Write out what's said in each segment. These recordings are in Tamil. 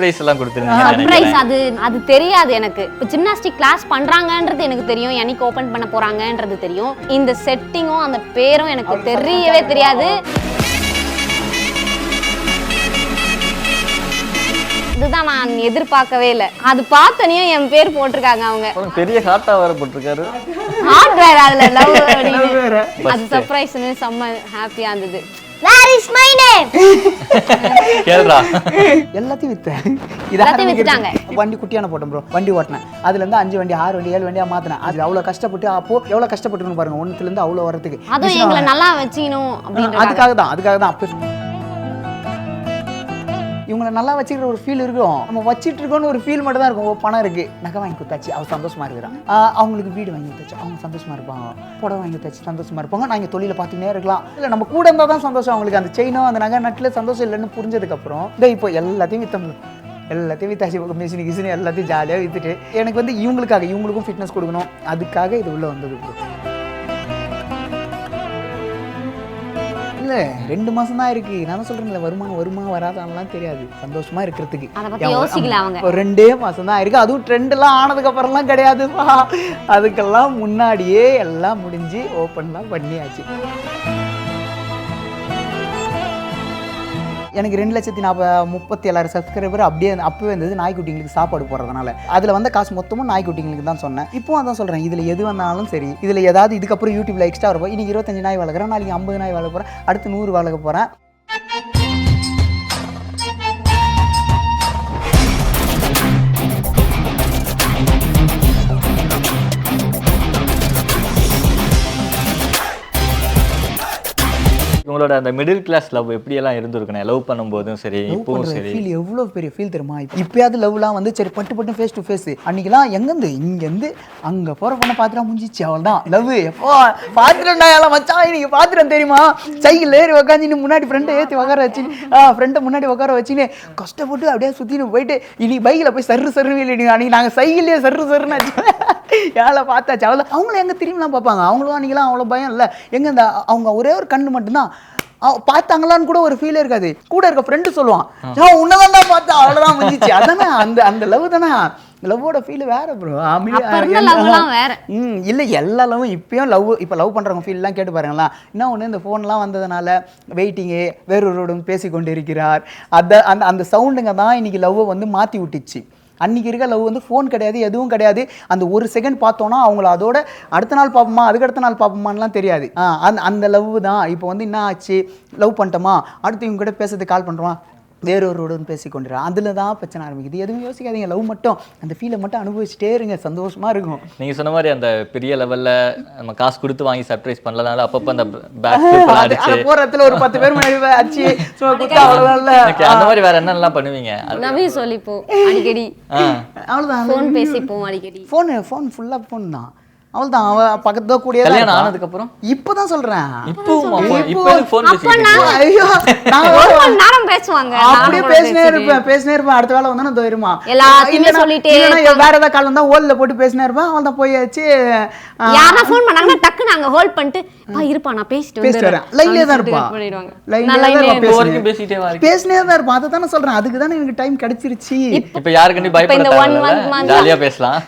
சர்ப்ரைஸ் எல்லாம் கொடுத்துருந்தீங்க அது அது தெரியாது எனக்கு. இப்போ ஜிம்னாஸ்டிக் கிளாஸ் பண்றாங்கன்றது எனக்கு தெரியும். என்னைக்கு ஓபன் பண்ண போறாங்கன்றது தெரியும். இந்த செட்டிங்கும் அந்த பேரும் எனக்கு தெரியவே தெரியாது. இதுதான் நான் எதிர்பார்க்கவே இல்லை. அது பார்த்தனையும் என் பேர் போட்டிருக்காங்க அவங்க. பெரிய ஹார்ட்டா வர போட்டிருக்காரு. ஹார்ட்வேர் அதுல லவ் வேற. அது சர்ப்ரைஸ்னு செம்ம ஹாப்பியா இருந்தது. வேர் இஸ் மை நேம் கேள்றா எல்லாத்தையும் வித்தேன் எல்லாத்தையும் வித்துட்டாங்க. வண்டி குட்டியான போட்டேன் ப்ரோ வண்டி ஓட்டினேன். அதுல இருந்து அஞ்சு வண்டி ஆறு வண்டி ஏழு வண்டியா மாத்தினேன். அது அவ்வளவு கஷ்டப்பட்டு அப்போ எவ்வளவு கஷ்டப்பட்டுன்னு பாருங்க. ஒண்ணுல இருந்து அவ்வளவு வரதுக்கு அதுவும் எங்களை நல்லா வச்சுக்கணும் அதுக்காக தான் அதுக்காக தான் அப்போ இவங்களை நல்லா வச்சுக்கிற ஒரு ஃபீல் இருக்கும். நம்ம வச்சுட்டு இருக்கோம்னு ஒரு ஃபீல் மட்டும் தான் இருக்கும். ஓ, பணம் இருக்கு. நகை வாங்கி கொடுத்தாச்சு. அவள் சந்தோஷமா இருக்கிறான் அவங்களுக்கு வீடு வாங்கி கொடுத்தாச்சு. அவங்க சந்தோஷமா இருப்பாங்க. புடவை வாங்கி கொடுத்தாச்சு. சந்தோஷமா இருப்பாங்க. நாங்கள் தொழிலை தொழில இருக்கலாம். இல்லை நம்ம கூட இருந்தால் தான் சந்தோஷம். அவங்களுக்கு அந்த செயினோ அந்த நகை நட்டில் சந்தோஷம் இல்லைன்னு புரிஞ்சதுக்கப்புறம் இந்த இப்போ எல்லாத்தையும் வித்தம் எல்லாத்தையும் வித்தாச்சு. மிஷினு கிஷினு எல்லாத்தையும் ஜாலியாக வித்துட்டு எனக்கு வந்து இவங்களுக்காக இவங்களுக்கும் ஃபிட்னஸ் கொடுக்கணும். அதுக்காக இது உள்ளே வந்தது இல்ல ரெண்டு மாசம் தான் இருக்கு. நான் தான் சொல்றேன்ல வருமானம் வருமா வராதான்லாம் தெரியாது. சந்தோஷமா இருக்கிறதுக்கு. ஒரு ரெண்டே மாசம் தான் இருக்கு. அதுவும் ட்ரெண்ட் எல்லாம் ஆனதுக்கு அப்புறம்லாம் கிடையாதுப்பா அதுக்கெல்லாம் முன்னாடியே எல்லாம் முடிஞ்சு ஓப்பன்லாம் பண்ணியாச்சு. எனக்கு ரெண்டு லட்சத்தி நாற்ப முப்பத்தி ஏழாயிரம் சப்ஸ்கிரைபர் அப்படியே அப்பவே இருந்தது நாய்க்குட்டிங்களுக்கு சாப்பாடு போடுறதுனால. அதில் வந்த காசு மொத்தமும் நாய்க்குட்டிங்களுக்கு தான் சொன்னேன். இப்போ அதான் சொல்கிறேன் இதில் எது வந்தாலும் சரி இதில் ஏதாவது இதுக்கப்புறம் யூடியூப்ல எக்ஸ்ட்ரா இருக்கும் இன்னைக்கு இருபத்தஞ்சு நாய் வளர்க்குறேன் நாளைக்கு ஐம்பது நாய் வளர்க்க போகிறேன் அடுத்து நூறு வளர்க்க போகிறேன் உங்களோட அந்த மிடில் கிளாஸ் லவ் எப்படியெல்லாம் இருந்திருக்கணும் லவ் பண்ணும்போதும் சரி இப்பவும் சரி. ஃபீல் எவ்வளோ பெரிய ஃபீல் தெரியுமா? இப்பயாவது லவ்லாம் வந்து சரி பட்டு பட்டு ஃபேஸ் டு ஃபேஸ் அன்னைக்கெல்லாம் எங்கேருந்து? இங்கேருந்து அங்கே போகிற பொண்ணை பார்த்துட்டா முடிஞ்சிச்சு அவள் தான் லவ் எப்போ பார்த்துட்டா எல்லாம் மச்சான் இன்னைக்கு பார்த்துட்டேன் தெரியுமா? சைக்கிள் ஏறி உக்காந்துன்னு முன்னாடி ஃப்ரெண்டை ஏற்றி உட்கார வச்சு ஆ ஃப்ரெண்டை முன்னாடி உட்கார வச்சுன்னு கஷ்டப்பட்டு அப்படியே சுற்றின்னு போயிட்டு இன்னைக்கு பைக்கில் போய் சர்ரு சர்ரு இல்லை அன்னைக்கு நாங்கள் சைக்கிள்லேயே சர்ரு சர்ருன்னு ஆச்சு. ஏழை பார்த்தாச்சு. அவ்வளோ அவங்களும் எங்கே திரும்பிலாம் பார்ப்பாங்க. அவங்களும் அன்றைக்கெல்லாம் அவ்வளோ பயம் இல்லை. எங்கே இந்த அவங்க ஒரே ஒரு கண்ணு மட்டும்தான். பார்த்தாங்களான்னு கூட ஒரு ஃபீலே இருக்காது. கூட இருக்க ஃப்ரெண்டு சொல்லுவான் நான் உன்னதான் பார்த்தா அவ்வளோதான் முடிஞ்சிச்சு. அதானே அந்த அந்த லவ் தானே. லவ்வோட ஃபீல் வேற ப்ரோ வேற. ம் இல்லை எல்லா லவ்வும் இப்பயும் லவ் இப்போ லவ் பண்ணுறவங்க ஃபீல்லாம் கேட்டு பாருங்களா. என்ன ஒன்று இந்த ஃபோன்லாம் வந்ததுனால வெயிட்டிங்கு வேறொருடன் பேசி கொண்டு இருக்கிறார் அந்த அந்த அந்த சவுண்டுங்க தான் இன்னைக்கு லவ்வை வந்து மாற்றி விட்டுச்சு. அன்னைக்கு இருக்க லவ் வந்து ஃபோன் கிடையாது எதுவும் கிடையாது. அந்த ஒரு செகண்ட் பார்த்தோன்னா அவங்கள அதோட அடுத்த நாள் பார்ப்போமா அதுக்கு அடுத்த நாள் பார்ப்போமான்லாம் தெரியாது. ஆ, அந்த அந்த லவ் தான். இப்போ வந்து என்ன ஆச்சு? லவ் பண்ணிட்டோமா? அடுத்து இவங்க கூட பேசுறதுக்கு கால் பண்ணுறோமா வேறொருடன் பேசி கொண்டுறோம் அதில் தான் பிரச்சனை ஆரம்பிக்குது. எதுவும் யோசிக்காதீங்க. லவ் மட்டும் அந்த ஃபீலை மட்டும் அனுபவிச்சுட்டே இருங்க. சந்தோஷமா இருக்கும். நீங்க சொன்ன மாதிரி அந்த பெரிய லெவல்ல நம்ம காசு கொடுத்து வாங்கி சர்ப்ரைஸ் பண்ணலனால அப்பப்ப அந்த பேக் இடத்துல ஒரு பத்து பேர் போய் அடிச்சு சும்மா குத்தா அவ்வளவுதான்ல. எனக்கு அந்த மாதிரி வேற என்னெல்லாம் பண்ணுவீங்க? நவி சொல்லிப்போம். அடிக்கடி. ஆ. அவ்வளவுதான். ஃபோன் பேசிப்போம் அடிக்கடி. ஃபோனு ஃபோன் ஃபுல்லா ஃபோன் தான். அவள்தான் அவ பக்கத்துல கூடிய கல்யாணம் ஆனதுக்கு அப்புறம் இப்பதான் சொல்றேன். இப்போ- இப்போ ஃபோன் ஐயோ நான் ஒரு மணி நேரம் பேசுவாங்க. அப்படியே பேசினே பேசிட்டு. இருப்பேன் பேசினே இருப்பேன். அடுத்த வேலை வந்தா நான் தோயிருமா எல்லாத்தையுமே சொல்லிட்டே வேற ஏதாவது கால் வந்தா ஓல்ல போட்டு பேசினே இருப்பேன். அவள் தான் போயாச்சு யாரா ஃபோன் பண்ணாங்கன்னா டக்குன்னு அங்க ஹோல்ட் பண்ணிட்டு பா இருப்பா நான் பேசிட்டு பேசிட்டு வரேன். லைன்லயே தான் இருப்பா. லைன்லயே நான் தான் இருப்பா. பேசிட்டே வா இருக்கு. பேசினே தான் இருப்பான் அதை தானே சொல்றேன். அதுக்கு தானே எனக்கு டைம் கிடைச்சிருச்சு. இப்ப இந்த பயப்பட one month தேவையில்ல ஜாலியா பேசலாம்.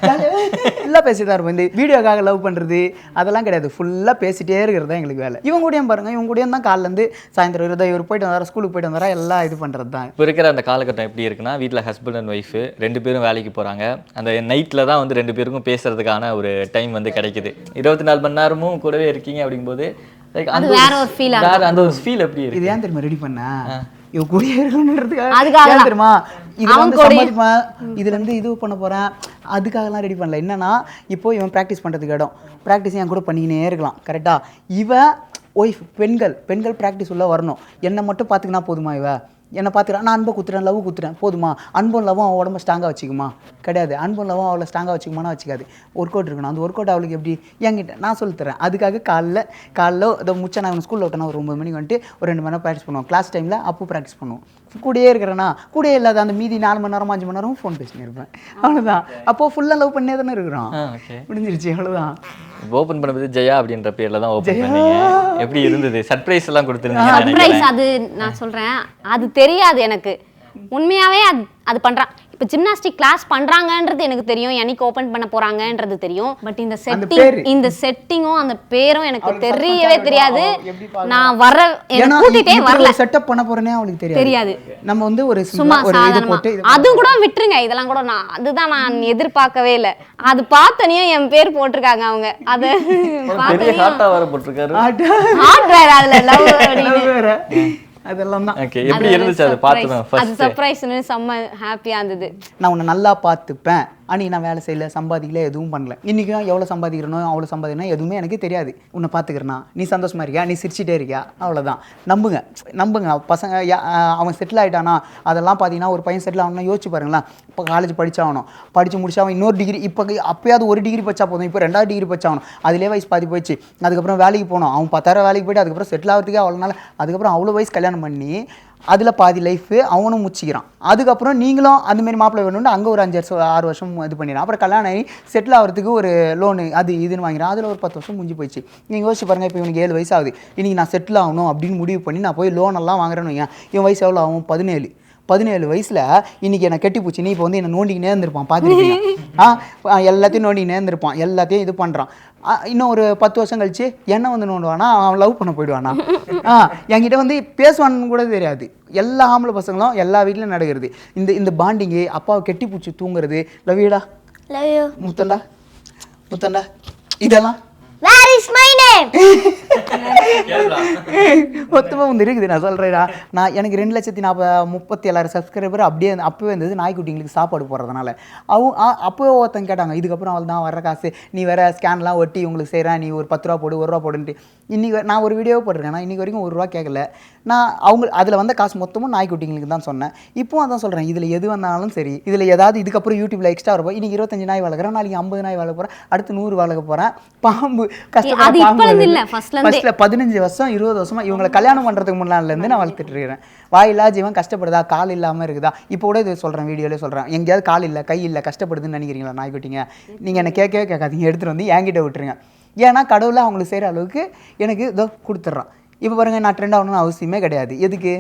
ஃபுல்லாக பேசி தான் இருப்போம். இந்த வீடியோக்காக லவ் பண்ணுறது அதெல்லாம் கிடையாது. ஃபுல்லாக பேசிட்டே இருக்கிறது தான் எங்களுக்கு வேலை. இவங்க கூடயும் பாருங்க இவங்க கூடயும் தான் காலிலேருந்து சாயந்தரம் இருதா இவர் போயிட்டு வந்தாரா ஸ்கூலுக்கு போயிட்டு வந்தாரா எல்லாம் இது பண்ணுறது தான். இப்போ இருக்கிற அந்த காலகட்டம் எப்படி இருக்குன்னா வீட்டில் ஹஸ்பண்ட் அண்ட் ஒய்ஃபு ரெண்டு பேரும் வேலைக்கு போகிறாங்க அந்த நைட்டில் தான் வந்து ரெண்டு பேருக்கும் பேசுறதுக்கான ஒரு டைம் வந்து கிடைக்குது. இருபத்தி நாலு மணி நேரமும் கூடவே இருக்கீங்க அப்படிங்கும்போது லைக் அந்த அது வேற ஒரு வேற அந்த ஒரு ஃபீல் எப்படி இருக்கு? இது ஏன் தெரியுமா ரெடி பண்ண? இவ கூடயே இருக்கணுன்றதுக்காக அதுக்காக. தெரியுமா? இது வந்து சம்பாதிப்பேன் இதுல இருந்து இது பண்ண போறேன். அதுக்காகலாம் ரெடி பண்ணல. என்னன்னா இப்போ இவன் ப்ராக்டிஸ் பண்றதுக்கு இடம். ப்ராக்டிஸ் என் கூட பண்ணிக்கினே இருக்கலாம். கரெக்டா இவ ஒய்ஃப் பெண்கள். பெண்கள் ப்ராக்டிஸ் உள்ள வரணும். என்னை மட்டும் பார்த்துக்கினா போதுமா இவ? என்னை பார்த்துக்கிறேன் நான் அன்பை குத்துறேன் லவ் குத்துறேன் போதுமா? அன்பும் லவ்வும் அவன் உடம்ப ஸ்ட்ராங்காக வச்சுக்குமா? கிடையாது. அன்பும் லவ்வும் அவளை ஸ்ட்ராங்காக வச்சுக்குமானா வச்சுக்காது. ஒர்க் அவுட் இருக்கணும். அந்த ஒர்க் அவுட் அவளுக்கு எப்படி? என்கிட்ட நான் சொல்லித் தரேன். அதுக்காக காலைல காலைல இதை முச்சா நான் ஸ்கூலில் விட்டேன்னா ஒரு ஒம்பது மணிக்கு வந்துட்டு ஒரு ரெண்டு மணி நேரம் ப்ராக்டிஸ் பண்ணுவோம். கிளாஸ் டைமில் அப்போ ப்ராக்டிஸ் பண்ணுவோம். கூடயே இருக்கிறேன்னா கூடயே இல்லாத அந்த மீதி நாலு மணி நேரம் அஞ்சு மணி நேரம் ஃபோன் பேசினே இருப்பேன். அவ்வளோதான் அப்போது ஃபுல்லாக லவ் பண்ணே தானே இருக்கிறோம் முடிஞ்சிருச்சு அவ்வளோதான் ஓப்பன் பண்ணும்போது ஜெயா அப்படின்ற பேர்ல தான் ஓப்பன் பண்ணீங்க. எப்படி இருந்தது? சர்ப்ரைஸ் எல்லாம் கொடுத்துருந்தீங்க சர்ப்ரைஸ் அது நான் சொல்றேன். அது தெரியாது எனக்கு. உண்மையாவே அது அது பண்றான் இப்போ ஜிம்னாஸ்டிக் கிளாஸ் பண்றாங்கன்றது எனக்கு தெரியும். என்னைக்கு ஓபன் பண்ண போறாங்கன்றது தெரியும். பட் இந்த செட்டிங். இந்த செட்டிங்கும் அந்த பேரும் எனக்கு தெரியவே தெரியாது? நான் வர எனக்கு கூட்டிட்டே வரல. செட்டப் பண்ண போறேனே அவளுக்கு தெரியாது. தெரியாது. நம்ம வந்து ஒரு சும்மா simple- ஒரு இது சாதாரணமா. போட்டு இது அது கூட விட்டுருங்க. இதெல்லாம் கூட நான் அதுதான் நான் எதிர்பார்க்கவே இல்லை. அது பார்த்தனையும் என் பேர் போட்டிருக்காங்க அவங்க. அது பார்த்தனையும் ஹார்ட்டா வர போட்டிருக்காரு. ஆட்டா. ஹார்ட் வேற அதுல லவ் அப்படின்னு. அது வேற. அதெல்லாம் தான் ஓகே எப்படி இருந்துச்சு? அது பார்த்ததும் அது சர்ப்ரைஸ்னு செம்ம ஹாப்பியா இருந்தது. நான் உன்னை நல்லா பார்த்துப்பேன். அன்னைக்கு நான் வேலை செய்யல சம்பாதிக்கல எதுவும் பண்ணல. இன்றைக்கும் எவ்வளோ சம்பாதிக்கிறனோ அவ்வளோ சம்பாதிக்கணும் எதுவுமே எனக்கு தெரியாது. உன்னை பார்த்துக்கிறனா? நீ சந்தோஷமாக இருக்கியா? நீ சிரிச்சிட்டே இருக்கியா? அவ்வளோதான் நம்புங்க. நம்புங்க. பசங்க யா- அவன் செட்டில் ஆகிட்டானா அதெல்லாம் பார்த்தீங்கன்னா ஒரு பையன் செட்டில் ஆகணும்னா யோசிச்சு பாருங்களேன். இப்போ காலேஜ் படித்தாகணும் படித்து முடிச்சு அவன் இன்னொரு டிகிரி இப்போ அப்போயாவது ஒரு டிகிரி படிச்சா போதும். இப்போ ரெண்டாவது டிகிரி படிச்சாகணும். அதிலே வயசு பாதி போயிடுச்சு. அதுக்கப்புறம் வேலைக்கு போனோம் அவன் பத்தாயிரம் வேலைக்கு போயிட்டு அதுக்கப்புறம் செட்டில் ஆகிறதுக்கே அவ்வளோ நாள். அதுக்கப்புறம் அவ்வளோ வயசு கல்யாணம் பண்ணி அதில் பாதி லைஃபு அவனும் முச்சிக்கிறான். அதுக்கப்புறம் நீங்களும் அதுமாரி மாப்பிள்ளை வேணும்னு அங்கே ஒரு அஞ்சு வருஷம் ஆறு வருஷம் இது பண்ணிடுறான் அப்புறம் கல்யாணம் ஆகி செட்டில் ஆகிறதுக்கு ஒரு லோனு அது இதுன்னு வாங்கிறான் அதில் ஒரு பத்து வருஷம் முடிஞ்சு போயிடுச்சு. நீங்கள் யோசிச்சு பாருங்கள் இப்போ இவனுக்கு ஏழு வயசு ஆகுது. இன்றைக்கி நான் செட்டில் ஆகணும் அப்படின்னு முடிவு பண்ணி நான் போய் லோன் எல்லாம் வாங்குறேன்னு வைங்க. இவன் வயசு எவ்வளோ ஆகும்? பதினேழு. பதினேழு வயசில் இன்றைக்கி என்னை கட்டி நீ இப்போ வந்து என்னை நோண்டிக்கினே இருந்திருப்பான். பார்த்துருக்கீங்க ஆ எல்லாத்தையும் நோண்டிக்கினே இருந்திருப்பான். எல்லாத்தையும் இது பண்ணுறான் இன்னும் ஒரு பத்து வருஷம் கழிச்சு என்ன வந்து நோண்டுவானா? அவன் லவ் பண்ண போயிடுவானா? ஆ என்கிட்ட வந்து பேசுவான்னு கூட தெரியாது. எல்லா ஆம்பளை பசங்களும் எல்லா வீட்லையும் நடக்கிறது. இந்த இந்த பாண்டிங்கு அப்பாவை கெட்டி பூச்சி தூங்குறது. லவ்யூடா. முத்தண்டா. முத்தண்டா. இதெல்லாம். மொத்தமாக வந்து இருக்குது நான் சொல்கிறேடா நான் எனக்கு ரெண்டு லட்சத்தி நாற்பது முப்பத்தி ஏழாயிரம் சப்ஸ்கிரைபர் அப்படியே அப்போவே இருந்தது நாய்க்குட்டிங்களுக்கு சாப்பாடு போடுறதுனால. அவங்க ஆ- அப்போவே ஒருத்தங்க கேட்டாங்க இதுக்கப்புறம் அவள் தான் வர்ற காசு. நீ வேற ஸ்கேன்லாம் ஒட்டி உங்களுக்கு செய்கிறேன் நீ ஒரு பத்து ரூபா போடு ஒரு ரூபா போடுன்ட்டு. இன்னைக்கு வரை- நான் ஒரு வீடியோ போட்டிருக்கேன். நான் இன்னைக்கு வரைக்கும் ஒரு ரூபா கேட்கல நான் அவங்க அதில் வந்த காசு மொத்தமும் நாய்க்குட்டிங்களுக்கு தான் சொன்னேன். இப்போவும் அதான் சொல்கிறேன் இதில் எது வந்தாலும் சரி. இதில் ஏதாவது இதுக்கப்புறம் யூடியூப்ல எக்ஸ்ட்ரா வரப்போ இன்னைக்கு இருபத்தஞ்சு நாய் வளர்க்குறேன். நாளைக்கு ஐம்பது நாய் வளர்க்க போகிறேன் அடுத்து நூறு வளர்க்க போகிறேன் பாம்பு கஷ்டப்படுற பதினஞ்சு வருஷம் இருபது வருஷமா இவங்களை கல்யாணம் பண்றதுக்கு முன்னால இருந்து நான் வளர்த்துட்டு இருக்கிறேன். வாயில்லா ஜீவன் கஷ்டப்படுதா? கால் இல்லாம இருக்குதா? இப்போ கூட இது சொல்றேன் வீடியோல சொல்றேன். எங்கேயாவது கால் இல்ல கை இல்ல கஷ்டப்படுதுன்னு நினைக்கிறீங்களா? நாய்க்குட்டிங்க நீங்க என்ன கேட்கவே கேட்காதீங்க. எடுத்துட்டு வந்து என்கிட்ட விட்டுருங்க. ஏன்னா கடவுளை அவங்களுக்கு செய்யற அளவுக்கு எனக்கு இதோ கொடுத்துட்றான். இப்போ பாருங்க நான் ட்ரெண்ட் ஆகணும்னு அவசியமே கிடையாது. எதுக்கு?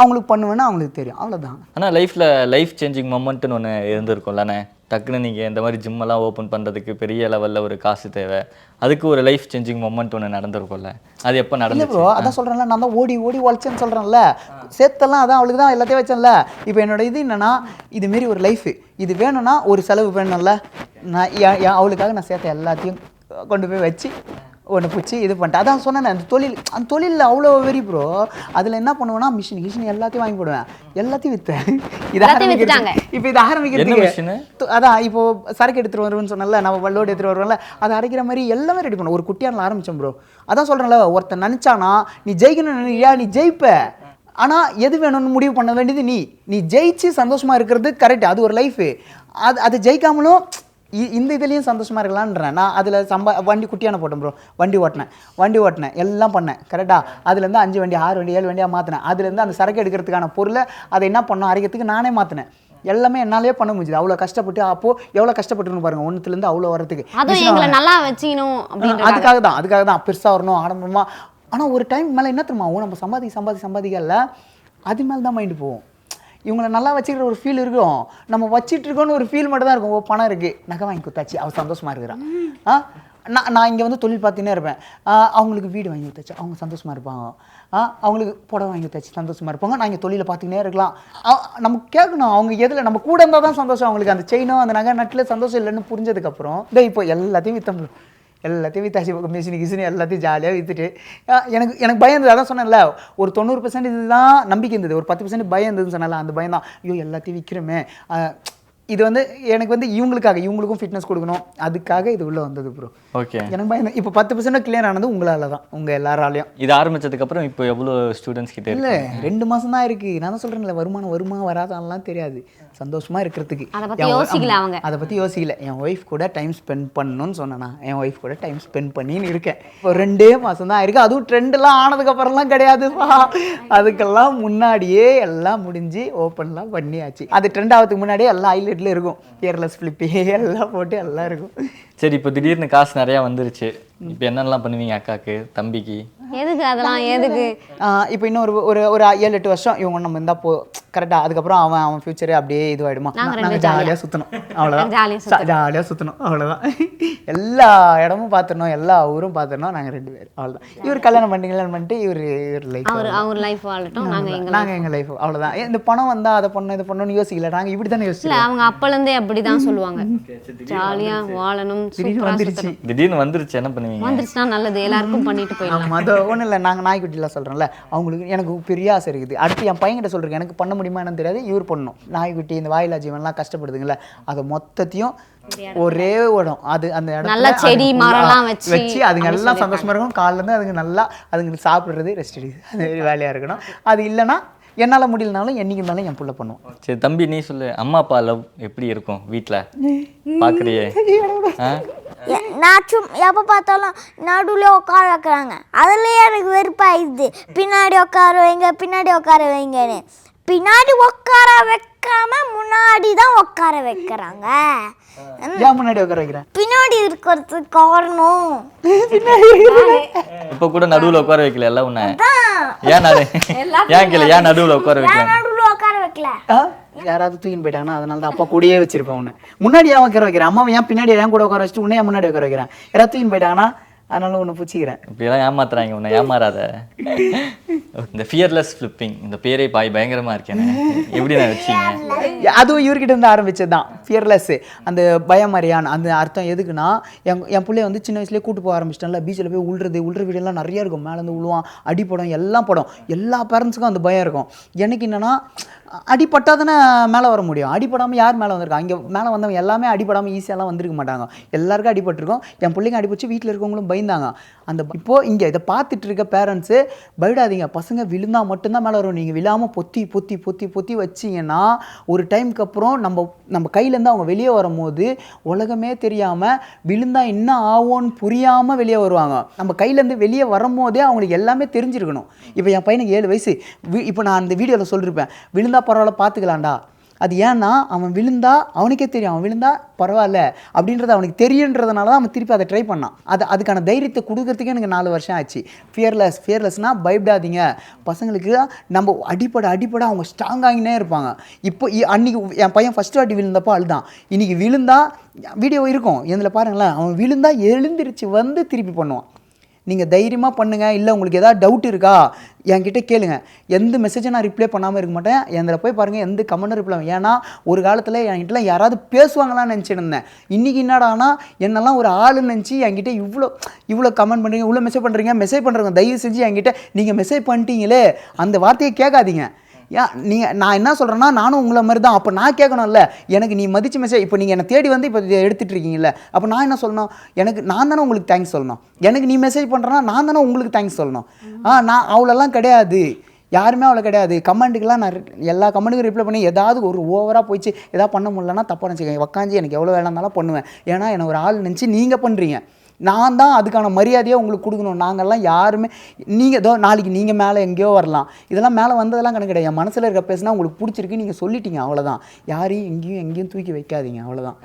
அவங்களுக்கு பண்ணுவேன்னா அவங்களுக்கு தெரியும். அவ்வளவுதான். ஆனால் லைஃப்பில் லைஃப் சேஞ்சிங் மொமெண்ட்னு ஒன்று இருந்திருக்கும்லண்ணே டக்குன்னு நீங்கள் இந்த மாதிரி ஜிம்மெல்லாம் ஓப்பன் பண்ணுறதுக்கு பெரிய லெவலில் ஒரு காசு தேவை. அதுக்கு ஒரு லைஃப் சேஞ்சிங் மொமெண்ட் ஒன்று நடந்திருக்கும்ல. அது எப்போ நடந்துச்சு? ப்ரோ அதான் சொல்கிறேன்ல நான் தான் ஓடி ஓடி உழைச்சேன்னு சொல்கிறேன்ல சேர்த்தெல்லாம் அதான் அவளுக்கு தான் எல்லாத்தையும் வச்சேன்ல. இப்போ என்னோட இது என்னன்னா இது மாரி ஒரு லைஃபு இது வேணும்னா ஒரு செலவு வேணும்ல. நான் அவளுக்காக நான் சேர்த்த எல்லாத்தையும் கொண்டு போய் வச்சு ஒன்று பிடிச்சி இது பண்ணிட்டேன் அதான் சொன்னேன் அந்த தொழில் அந்த தொழிலில் அவ்வளோ வெறி ப்ரோ அதில் என்ன பண்ணுவேன்னா மிஷின் கிஷின் எல்லாத்தையும் வாங்கி போடுவேன். எல்லாத்தையும் விற்றேன் இது வித்துட்டாங்க. இப்போ இது என்ன ஆரம்பிக்கிறதுக்கு machine? து- அதான் இப்போ சரக்கு எடுத்துட்டு வருவேன்னு சொன்னல நம்ம லோடு எடுத்துட்டு வருவோம்ல அதை அரைக்கிற மாதிரி எல்லாமே ரெடி பண்ணும் ஒரு குட்டியானில் ஆரம்பிச்சோம் ப்ரோ அதான் சொல்கிறேன்ல ஒருத்தன் நினச்சானா நீ ஜெயிக்கணும்னு நினைக்கிறியா? நீ ஜெயிப்ப. ஆனால் எது வேணும்னு முடிவு பண்ண வேண்டியது நீ. நீ ஜெயிச்சு சந்தோஷமா இருக்கிறது கரெக்ட் அது ஒரு லைஃபு அது அது ஜெயிக்காமலும் இந்த இதுலேயும் சந்தோஷமா இருக்கலான்றேன் நான் அதில் சம்பா வண்டி குட்டியான போட்டேன் ப்ரோ வண்டி ஓட்டினேன். வண்டி ஓட்டினேன். எல்லாம் பண்ணேன். கரெக்டாக அதுலேருந்து அஞ்சு வண்டி ஆறு வண்டி ஏழு வண்டியாக மாற்றினேன் அதுலேருந்து அந்த சரக்கு எடுக்கிறதுக்கான பொருளை அதை என்ன பண்ணோம்? அரைக்கிறதுக்கு நானே மாற்றினேன் எல்லாமே என்னாலே பண்ண முடியுது அவ்வளோ கஷ்டப்பட்டு அப்போ எவ்வளோ கஷ்டப்பட்டுன்னு பாருங்க. ஒன்றுத்துலேருந்து அவ்வளோ வரதுக்கு நல்லா வச்சுக்கணும் அதுக்காக தான் அதுக்காக தான். பெருசாக வரணும் ஆடம்பரமா. ஆனால் ஒரு டைம் மேலே என்ன தெரியுமா? நம்ம சம்பாதி சம்பாதி சம்பாதிக்கல. அது மேலே தான் மைண்டு போகும். இவங்களை நல்லா வச்சுக்கிற ஒரு ஃபீல் இருக்கும். நம்ம வச்சிட்ருக்கோன்னு ஒரு ஃபீல் மட்டும் தான் இருக்கும். ஓ பணம் இருக்குது நகை வாங்கி கொடுத்தாச்சு. அவள் சந்தோஷமாக இருக்கிறான் ஆ? நான் நான் இங்கே வந்து தொழில் பார்த்துன்னே இருப்பேன். அவங்களுக்கு வீடு வாங்கி கொடுத்தாச்சு. அவங்க சந்தோஷமாக இருப்பாங்க. ஆ அவங்களுக்கு புடவை வாங்கி கொடுத்தாச்சு. சந்தோஷமாக இருப்பாங்க. நான் இங்கே தொழிலை பார்த்துக்கினே இருக்கலாம். நமக்கு நம்ம கேட்கணும். அவங்க எதில்? நம்ம கூட இருந்தால் தான் சந்தோஷம். அவங்களுக்கு அந்த செயினோ அந்த நகை நட்டில் சந்தோஷம் இல்லைன்னு புரிஞ்சதுக்கப்புறம் இதோ இப்போ எல்லாத்தையும் வித்தம். எல்லாத்தையும் வித்தாசி மிஷினு கிசினு எல்லாத்தையும் ஜாலியாக வித்துட்டு எனக்கு எனக்கு பயம் இருந்தது. அதான் சொன்னேன்ல ஒரு தொண்ணூறு பர்சன்ட் இதுதான் நம்பிக்கை இருந்தது. ஒரு பத்து பர்சன்ட் பயம் இருந்ததுன்னு சொன்னல அந்த பயம் தான். ஐயோ எல்லாத்தையும் விற்கிறோமே இது வந்து எனக்கு வந்து இவங்களுக்காக இவங்களுக்கும் ஃபிட்னஸ் கொடுக்கணும். அதுக்காக இது உள்ளே வந்தது ப்ரோ ஓகே எனக்கு பயம் இப்போ பத்து பர்சன்ட் கிளியர் ஆனது உங்களால தான் உங்கள் எல்லாராலையும். இது ஆரம்பிச்சதுக்கப்புறம் இப்போ எவ்வளோ ஸ்டூடெண்ட்ஸ் கிட்ட இல்லை இருக்கு ரெண்டு மாதம் தான் இருக்குது நான் தான் சொல்கிறேன்ல வருமானம் வருமா வராதான்லாம் தெரியாது. சந்தோஷமா இருக்கிறதுக்கு. அதை பத்தி என் ஒ- யோசிக்கல ஆமா, அவங்க. அதை பற்றி யோசிக்கல. என் ஒய்ஃப் கூட டைம் ஸ்பெண்ட் பண்ணணும்னு சொன்னேனா என் ஒய்ஃப் கூட டைம் ஸ்பெண்ட் பண்ணின்னு இருக்கேன். இப்போ ரெண்டே மாதம் தான் இருக்குது அதுவும் ட்ரெண்டெல்லாம் ஆனதுக்கப்புறம்லாம் கிடையாதுப்பா அதுக்கெல்லாம் முன்னாடியே எல்லாம் முடிஞ்சு ஓப்பன்லாம் பண்ணியாச்சு. அது ட்ரெண்ட் ஆகிறதுக்கு முன்னாடியே எல்லாம் ஹைலைட்டில் இருக்கும். இயர்லெஸ் ஃப்ளிப்பி எல்லாம் போட்டு எல்லாம் இருக்கும். சரி இப்போ திடீர்னு காசு நிறையா வந்துருச்சு. இப்போ என்னென்னலாம் பண்ணுவீங்க அக்காக்கு தம்பிக்கு? எதுக்கு அதெல்லாம் எதுக்கு? இப்போ இன்னும் ஒரு ஒரு ஒரு ஏழு எட்டு வருஷம் இவங்க நம்ம இருந்தால் போ கரெக்டாக அதுக்கப்புறம் அவன் அவன் ஃபியூச்சரு அப்படியே இதுவாயிடுமா? நாங்கள் ஜாலியாக சுற்றணும் அவ்வளோதான் ஜாலியா சுத்தணும். ஜாலியாக சுற்றணும் அவ்வளோதான் எல்லா இடமும் பார்த்துடணும் எல்லா ஊரும் பார்த்துடணும் நாங்கள் ரெண்டு பேர் அவ்வளோதான் இவர் கல்யாணம் பண்ணி கல்யாணம் பண்ணிட்டு இவர் இவர் லைஃப் அவர் அவர் லைஃப் வாழட்டும் நாங்க எங்க நாங்கள் எங்கள் லைஃப் அவ்வளோதான் இந்த பணம் வந்தால் அதை பண்ணணும் இதை பண்ணணும்னு யோசிக்கல. நாங்கள் இப்படி தானே இல்ல யோசிச்சோம் அவங்க அப்பலேருந்தே அப்படிதான் சொல்லுவாங்க. ஜாலியா வாழணும் திடீர்னு வந்துருச்சு. திடீர்னு வந்துருச்சு என்ன பண்ணுவீங்க? வந்துருச்சுன்னா நல்லது எல்லாருக்கும் பண்ணிட்டு போயிடலாம் அது ஒன்றும் இல்லை. நாங்கள் நாய்க்குட்டிலாம் சொல்கிறோம்ல அவங்களுக்கு எனக்கு பெரிய ஆசை இருக்குது. அடுத்து என் பையன்கிட்ட சொல்கிறேன் எனக்கு பண்ண முடியுமா என்னன்னு தெரியாது இவர் பண்ணணும். நாய்க்குட்டி இந்த வாயிலா ஜீவன்லாம் கஷ்டப்படுதுங்கள அதை மொத்தத்தையும் ஒரே இடம் அது அந்த இடத்துல நல்ல செடி, மரம்லாம் வச்சு வச்சு அதுங்க எல்லாம் சந்தோஷமா இருக்கும் காலைல இருந்து அதுங்க நல்லா அதுங்களுக்கு சாப்பிடுறது ரெஸ்ட் எடுக்குது அது மாதிரி வேலையாக இருக்கணும். அது இல்லைன்னா என்னால் முடியலனாலும் என்னைக்கு இருந்தாலும் என் புள்ள பண்ணுவோம் சரி தம்பி நீ சொல்லு அம்மா அப்பா லவ் எப்படி இருக்கும் வீட்டில் பார்க்குறியே நான் சும் எப்போ பார்த்தாலும் நடுவில் உட்கார வைக்கிறாங்க. அதுலயே எனக்கு வெறுப்பாயிடுது. பின்னாடி உட்கார வைங்க பின்னாடி உட்கார வைங்கன்னு. பின்னாடி உட்கார வைக்காம முன்னாடி தான் உட்கார வைக்கிறாங்க. ஏன் முன்னாடி உட்கார வைக்கிறேன் பின்னாடி இருக்கிறதுக்கு காரணம். இப்போ கூட நடுவில் உட்கார வைக்கல எல்லாம் உன்னை? ஏன் நடு ஏன் கேளு ஏன் நடுவில் உட்கார வைக்கல? நடுவில் உட்கார வைக்கல? யாராவது தூக்கின்னு போயிட்டாங்கன்னா அதனால தான் அப்பா கூடயே வச்சிருப்பேன் உன்னை. முன்னாடி ஏன் உட்கார வைக்கிறேன் அம்மா ஏன் பின்னாடி ஏன் கூட உட்கார வச்சுட்டு உன்னை ஏன் முன்னாடி உட்கார வைக்கிறேன்? யாராவது தூக்கின்னு போயிட்டாங்கன்னா அதனால உன்னை பிடிச்சிக்கிறேன். இப்படியெல்லாம் ஏமாத்துறாங்க உன்னை ஏமாறாத. இந்த ஃபியர்லெஸ் ஃப்ளிப்பிங் இந்த பேரே பாய் பயங்கரமா இருக்கேனே. எப்படி நான் வச்சீங்க? அதுவும் இவர்கிட்ட இருந்து ஆரம்பிச்சது தான் ஃபியர்லெஸ் அந்த பயமறியான் அந்த அர்த்தம் எதுக்குன்னா என் என் பிள்ளைய வந்து சின்ன வயசுலேயே கூட்டு போக ஆரம்பிச்சிட்டேன்ல பீச்சில் போய் உள்றது உள்ற வீடெல்லாம் நிறைய இருக்கும். மேலேருந்து உழுவான் அடிப்படம் எல்லாம் படம். எல்லா பேரண்ட்ஸுக்கும் அந்த பயம் இருக்கும். எனக்கு என்னன்னா அடிப்பட்டா தானே மேலே வர முடியும். அடிப்படாமல் யார் மேலே வந்திருக்கா? இங்கே மேலே வந்தவங்க எல்லாமே அடிப்படாமல் ஈஸியாலாம் வந்திருக்க மாட்டாங்க. எல்லாருக்கும் அடிபட்டிருக்கோம். என் பிள்ளைங்க அடிபட்டு வீட்டில் இருக்கவங்களும் பயந்தாங்க. அந்த இப்போது இங்கே இதை பார்த்துட்டு இருக்க பேரண்ட்ஸு பயப்படாதீங்க. பசங்க விழுந்தால் மட்டும்தான் மேலே வரும். நீங்கள் விழாமல் பொத்தி பொத்தி பொத்தி பொத்தி வச்சிங்கன்னா ஒரு டைமுக்கு அப்புறம் நம்ம நம்ம கையிலேருந்து அவங்க வெளியே வரும்போது உலகமே தெரியாமல் விழுந்தால் என்ன ஆகும்னு புரியாமல் வெளியே வருவாங்க. நம்ம கையிலேருந்து வெளியே வரும்போதே அவங்களுக்கு எல்லாமே தெரிஞ்சிருக்கணும். இப்போ என் பையனுக்கு ஏழு வயசு. இப்போ நான் அந்த வீடியோவில் சொல்லியிருப்பேன் விழுந்தா பரவாயில்ல பார்த்துக்கலாம்டா. அது ஏன்னா அவன் விழுந்தா அவனுக்கே தெரியும் அவன் விழுந்தா பரவாயில்ல அப்படின்றது அவனுக்கு தெரியுன்றதுனால தான் அவன் திருப்பி அதை ட்ரை பண்ணான். அது அதுக்கான தைரியத்தை கொடுக்கறதுக்கே எனக்கு நாலு வருஷம் ஆச்சு. ஃபியர்லெஸ் ஃபியர்லெஸ்னால் பயப்படாதீங்க. பசங்களுக்கு நம்ம அடிப்பட அடிப்பட அவங்க ஸ்ட்ராங் ஆகினே இருப்பாங்க. இப்போ அன்றைக்கி அன்னைக்கு என் பையன் ஃபஸ்ட் வாட்டி விழுந்தப்போ அழுதான். இன்றைக்கி விழுந்தா வீடியோ இருக்கும். இதில் பாருங்களேன் அவன் விழுந்தா எழுந்திருச்சு வந்து திருப்பி பண்ணுவான். நீங்கள் தைரியமாக பண்ணுங்கள் இல்லை உங்களுக்கு ஏதாவது டவுட் இருக்கா? என்கிட்ட கேளுங்க. எந்த மெசேஜை நான் ரிப்ளை பண்ணாமல் இருக்க மாட்டேன். எந்தில் போய் பாருங்கள் எந்த கமெண்ட்டும் ரிப்ளை ஏன்னா ஒரு காலத்தில் என்கிட்டலாம் யாராவது பேசுவாங்களான்னு நினச்சிட்டு இருந்தேன் இன்றைக்கி என்னடானா என்னெல்லாம் ஒரு ஆளுன்னு நினச்சி என்கிட்ட இவ்வளோ இவ்வளோ கமெண்ட் பண்ணுறீங்க இவ்வளோ மெசேஜ் பண்ணுறீங்க மெசேஜ் பண்ணுறவங்க தயவு செஞ்சு என்கிட்ட நீங்கள் மெசேஜ் பண்ணிட்டீங்களே அந்த வார்த்தையை கேட்காதீங்க. ஏன் நீங்கள் நான் என்ன சொல்கிறேன்னா நானும் உங்களை மாதிரி தான் அப்போ நான் கேட்கணும்ல எனக்கு நீ மதிச்சு மெசேஜ் இப்போ நீங்கள் என்னை தேடி வந்து இப்போ எடுத்துகிட்டு இருக்கீங்கல்ல அப்போ நான் என்ன சொல்லணும்? எனக்கு நான் தானே உங்களுக்கு தேங்க்ஸ் சொல்லணும். எனக்கு நீ மெசேஜ் பண்ணுறேன்னா நான் தானே உங்களுக்கு தேங்க்ஸ் சொல்லணும். ஆ நான் அவ்வளோலாம் கிடையாது. யாருமே அவ்வளோ கிடையாது. கமெண்ட்டுக்கெல்லாம் நான் எல்லா கமெண்ட்டுக்கும் ரிப்ளை பண்ணி ஏதாவது ஒரு ஓவராக போயிடுச்சு. ஏதாவது பண்ண முடியலன்னா தப்பாக நினச்சிக்கேன் உக்காஞ்சி எனக்கு எவ்வளோ வேலை இருந்தாலும் பண்ணுவேன். ஏன்னா என்னை ஒரு ஆள் நினச்சி நீங்கள் பண்ணுறீங்க நான் தான் அதுக்கான மரியாதையை உங்களுக்கு கொடுக்கணும். நாங்கள்லாம் யாருமே நீங்கள் ஏதோ நாளைக்கு நீங்கள் மேலே எங்கேயோ வரலாம். இதெல்லாம் மேலே வந்ததெல்லாம் கணக்கு கிடையாது. என் மனசில் இருக்க பேசுனா உங்களுக்கு பிடிச்சிருக்கு. நீங்கள் சொல்லிட்டீங்க. அவ்வளோதான் யாரையும் எங்கேயும் எங்கேயும் தூக்கி வைக்காதீங்க. அவ்வளோதான்